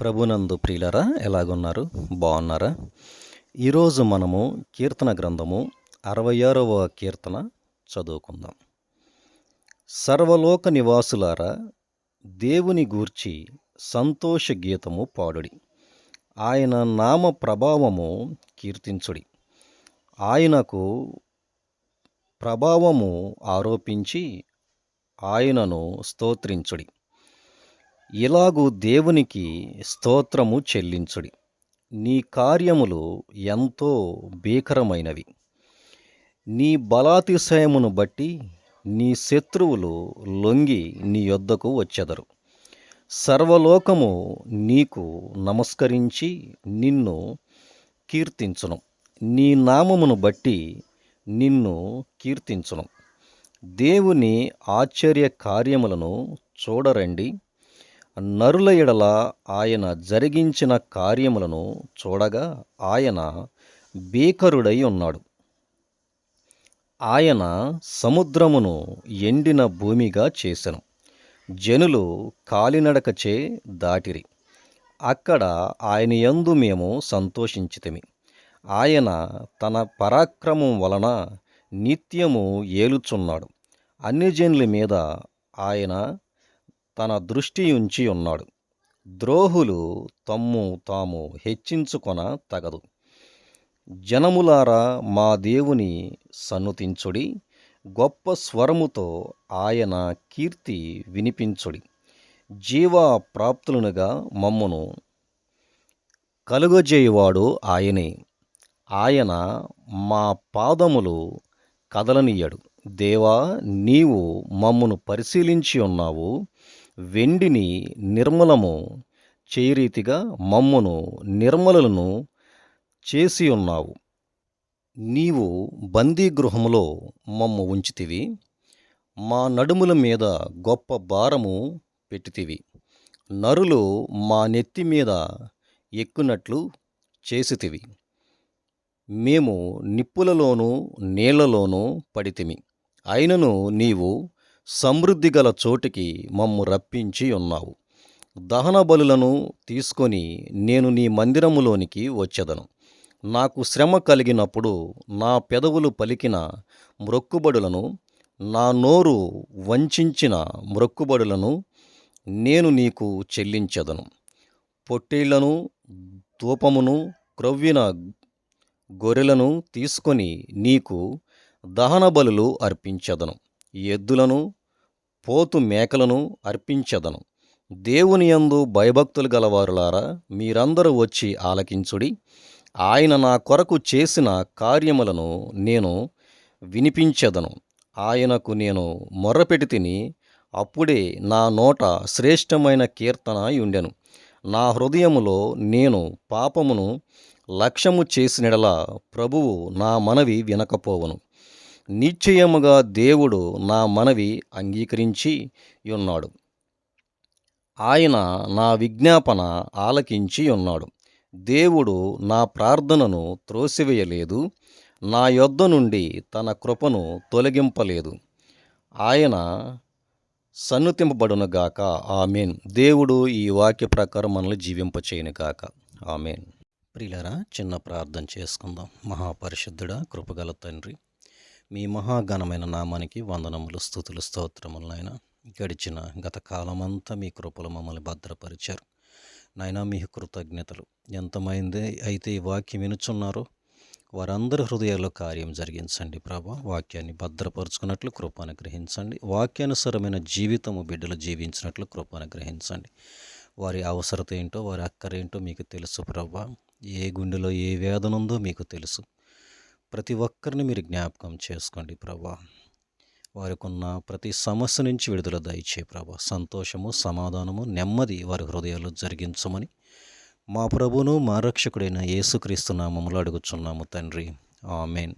ప్రభునందు ప్రియులరా ఎలాగున్నారు? బాగున్నారా? ఈరోజు మనము కీర్తన గ్రంథము అరవై ఆరవ కీర్తన చదువుకుందాం. సర్వలోక నివాసులారా దేవుని గూర్చి సంతోష గీతము పాడుడి. ఆయన నామ ప్రభావము కీర్తించుడి. ఆయనకు ప్రభావము ఆరోపించి ఆయనను స్తోత్రించుడి. ఇలాగు దేవునికి స్తోత్రము చెల్లించుడి. నీ కార్యములు ఎంతో భీకరమైనవి. నీ బలాతిశయమును బట్టి నీ శత్రువులు లొంగి నీ యొద్దకు వచ్చెదరు. సర్వలోకము నీకు నమస్కరించి నిన్ను కీర్తించును. నీ నామమును బట్టి నిన్ను కీర్తించును. దేవుని ఆశ్చర్య కార్యములను చూడరండి. నరుల ఎడల ఆయన జరిగించిన కార్యములను చూడగా ఆయన భీకరుడై ఉన్నాడు. ఆయన సముద్రమును ఎండిన భూమిగా చేసెను. జనులు కాలినడకచే దాటిరి. అక్కడ ఆయన యందు మేము సంతోషించితిమి. ఆయన తన పరాక్రమం వలన నిత్యము ఏలుచున్నాడు. అన్ని జనుల మీద ఆయన తన దృష్టి ఉంచి ఉన్నాడు. ద్రోహులు తమ్ము తాము హెచ్చించుకొన తగదు. జనములారా మా దేవుని సన్నుతించుడి. గొప్ప స్వరముతో ఆయన కీర్తి వినిపించుడి. జీవ ప్రాప్తులనుగా మమ్మును కలుగజేయువాడు ఆయనే. ఆయన మా పాదములు కదలనీయడు. దేవా నీవు మమ్మను పరిశీలించి ఉన్నావు. వెండిని నిర్మలము చేయరీతిగా మమ్మను నిర్మలను చేసి ఉన్నావు. నీవు బందీగృహములో మమ్ము ఉంచితివి. మా నడుముల మీద గొప్ప భారము పెట్టితివి. నరులు మా నెత్తి మీద ఎక్కునట్లు చేసితివి. మేము నిప్పులలోనూ నీళ్ళలోనూ పడితిమి. అయినను నీవు సమృద్ధి గల చోటికి మమ్ము రప్పించి ఉన్నావు. దహన బలులను తీసుకొని నేను నీ మందిరములోనికి వచ్చెదను. నాకు శ్రమ కలిగినప్పుడు నా పెదవులు పలికిన మ్రొక్కుబడులను నా నోరు వంచిన మ్రొక్కుబడులను నేను నీకు చెల్లించెదను. పొట్టేళ్ళను ధూపమును క్రొవ్విన గొర్రెలను తీసుకొని నీకు దహన బలులు అర్పించదను. ఎద్దులను పోతు మేకలను అర్పించదను. దేవుని యందు భయభక్తులు గలవారులారా మీరందరూ వచ్చి ఆలకించుడి. ఆయన నా కొరకు చేసిన కార్యములను నేను వినిపించదను. ఆయనకు నేను మొర్రపెట్టి తిని అప్పుడే నా నోట శ్రేష్టమైన కీర్తన ఉండెను నా హృదయములో నేను పాపమును లక్ష్యము చేసినడలా ప్రభువు నా మనవి వినకపోవను. నిశ్చయముగా దేవుడు నా మనవి అంగీకరించి ఉన్నాడు. ఆయన నా విజ్ఞాపన ఆలకించి ఉన్నాడు. దేవుడు నా ప్రార్థనను త్రోసివేయలేదు. నా యొద్ద నుండి తన కృపను తొలగింపలేదు. ఆయన సన్నుతింపబడునుగాక ఆమెన్. దేవుడు ఈ వాక్య ప్రకారం మనల్ని జీవింపచేయనుగాక ఆమెన్. ప్రియులరా చిన్న ప్రార్థన చేసుకుందాం. మహాపరిశుద్ధుడా కృపగల తండ్రి మీ మహాఘనమైన నామానికి వందనములు స్థుతులు స్తోత్రములు నాయన. గడిచిన గత కాలమంతా మీ కృపలు మమ్మల్ని భద్రపరిచారు. నాయన మీ కృతజ్ఞతలు. ఎంతమైంది అయితే ఈ వాక్యం వినుచున్నారో వారందరి హృదయాల్లో కార్యం జరిగించండి ప్రభా. వాక్యాన్ని భద్రపరుచుకున్నట్లు కృపను గ్రహించండి వాక్యానుసరమైన జీవితము బిడ్డలు జీవించినట్లు కృపను గ్రహించండి వారి అవసరత ఏంటో వారి అక్కరేంటో మీకు తెలుసు ప్రభా. ఏ గుండెలో ఏ వేదన ఉందో మీకు తెలుసు. ప్రతి ఒక్కరిని మీరు జ్ఞాపకం చేసుకోండి ప్రభా. వారికి ఉన్న ప్రతి సమస్య నుంచి విడుదల దయచే ప్రభా. సంతోషము సమాధానము నెమ్మది వారి హృదయాల్లో జరిగించమని మా ప్రభును మా రక్షకుడైన యేసుక్రీస్తు నామములు అడుగుచున్నాము తండ్రి. ఆమెన్.